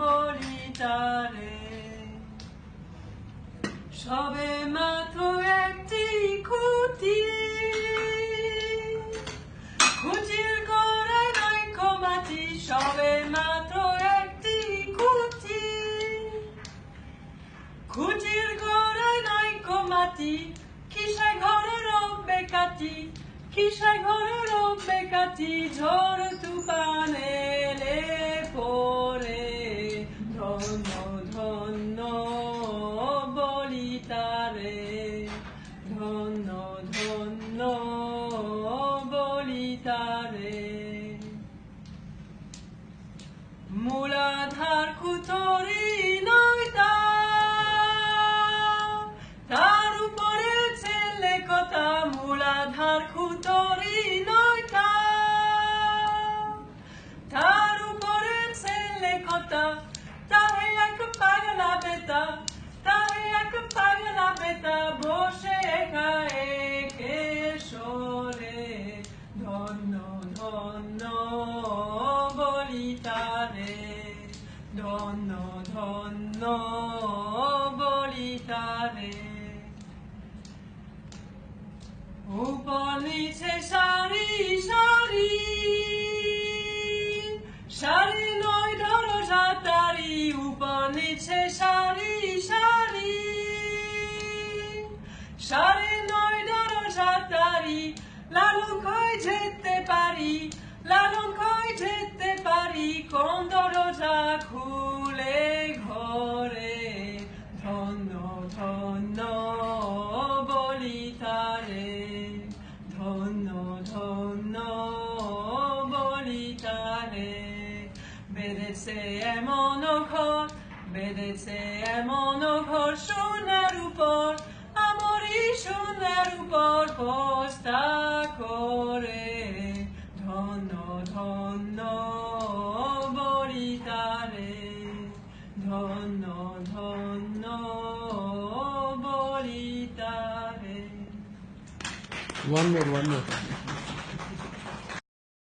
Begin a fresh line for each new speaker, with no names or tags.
বলিতারে সবে মাত্র একটি খুঁটি। খুঁটির নয় মাটি সবে একটি কিসে ঘরে রবে কাটি কিসে ঘরে রবে কাটি ঝড় তুফান ধন্য ধন্য বলিতারে। মূলাধার কুতরি নয়তা তার উপরে ছেলে কথা। মূলাধার কুতরি নয়তা ধন্য ধন্য বলিতারে উপর নিচে সারি সারি সারি নয় ধরো সাতারি উপর সারি সারি সারি নয় ধরো সাতারি লালন কই যেতে পারি, লালন কই যেতে পারি। কোন দরজা খুলে ধন্য বলিতারে বেড়েছে এমন ঘর বেড়েছে এমন ঘর সোনার উপর আমরি সোনার উপর পোস্তা করে ধন্য ধন্য বলিতারে ধন্য ধন্য বলিতারে
One more, one more.